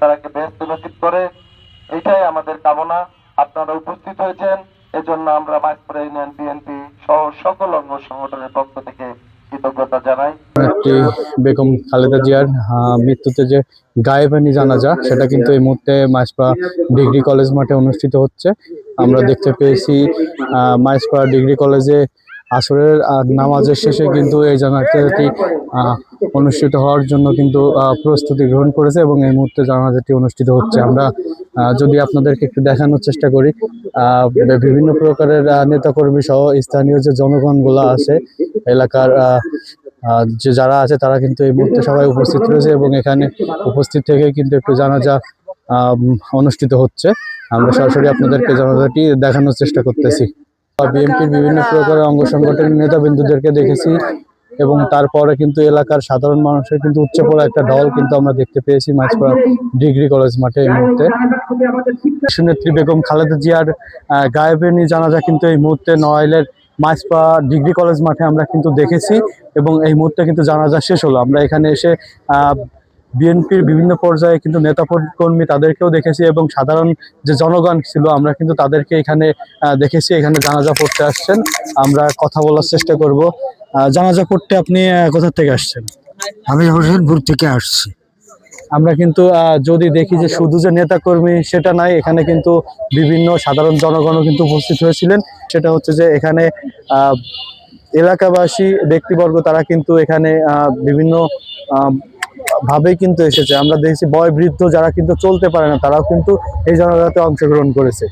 তারাকে ব্যস্ত নসিব করে। এটাই আমাদের কামনা। আপনারা উপস্থিত হয়েছেন। এজন্য আমরা ইউনিয়ন বিএনপি সহ সকল অঙ্গ সংগঠনের পক্ষ থেকে বেগম খালেদা জিয়ার মৃত্যুতে যে গায়েবানি জানাজা সেটা কিন্তু এই মুহূর্তে মাইসপাড়া ডিগ্রি কলেজ মাঠে অনুষ্ঠিত হচ্ছে। আমরা দেখতে পেয়েছি আহ, মাইসপাড়া ডিগ্রি কলেজে আসরের নামাজের শেষে কিন্তু এই জানাজাটি অনুষ্ঠিত হওয়ার জন্য কিন্তু প্রস্তুতি গ্রহণ করেছে এবং এই মুহূর্তে জানাজাটি অনুষ্ঠিত হচ্ছে। আমরা যদি আপনাদেরকে একটু দেখানোর চেষ্টা করি বিভিন্ন প্রকারের নেতাকর্মী সহ স্থানীয় যে জনগণগুলো আছে, এলাকার যে যারা আছে তারা কিন্তু এই মুহূর্তে সবাই উপস্থিত রয়েছে এবং এখানে উপস্থিত থেকে কিন্তু একটু জানাজা অনুষ্ঠিত হচ্ছে। আমরা সরাসরি আপনাদেরকে জানাজাটি দেখানোর চেষ্টা করতেছি। বিএনপির বিভিন্ন প্রকারের অঙ্গ সংগঠনের নেতাবিন্দুদেরকে দেখেছি এবং তারপরে কিন্তু এলাকার সাধারণ মানুষের কিন্তু উচ্চ পড়া একটা ঢল কিন্তু আমরা দেখতে পেয়েছি মাঝপাড়া ডিগ্রি কলেজ মাঠে এই মুহূর্তে। নেত্রী বেগম খালেদা জিয়ার গায়েবেনি জানাজা কিন্তু এই মুহূর্তে নড়াইলের মাইসপা ডিগ্রি কলেজ মাঠে আমরা কিন্তু দেখেছি এবং এই মুহূর্তে কিন্তু জানাজা শেষ হলো। আমরা এখানে এসে বিএনপির বিভিন্ন পর্যায়ে কিন্তু নেতা কর্মী তাদেরকেও দেখেছি এবং সাধারণ যে জনগণ ছিল আমরা কিন্তু তাদেরকে এখানে দেখেছি এখানে জানাজা পড়তে আসছেন। আমরা কথা বলার চেষ্টা করব। জানাজা পড়তে আপনি কোথা থেকে আসছেন? আমি হোসেনপুর থেকে আসছি। আমরা কিন্তু আহ, যদি দেখি যে শুধু যে নেতাকর্মী সেটা নাই এখানে কিন্তু বিভিন্ন সাধারণ জনগণও কিন্তু উপস্থিত হয়েছিলেন। সেটা হচ্ছে যে এখানে আহ, এলাকাবাসী ব্যক্তিবর্গ তারা কিন্তু এখানে আহ, বিভিন্ন আহ, ভাবেই কিন্তু এসেছে। আমরা দেখেছি বয় বৃদ্ধ যারা কিন্তু চলতে পারে না, তারাও কিন্তু এই জনজাতে অংশগ্রহণ করেছে।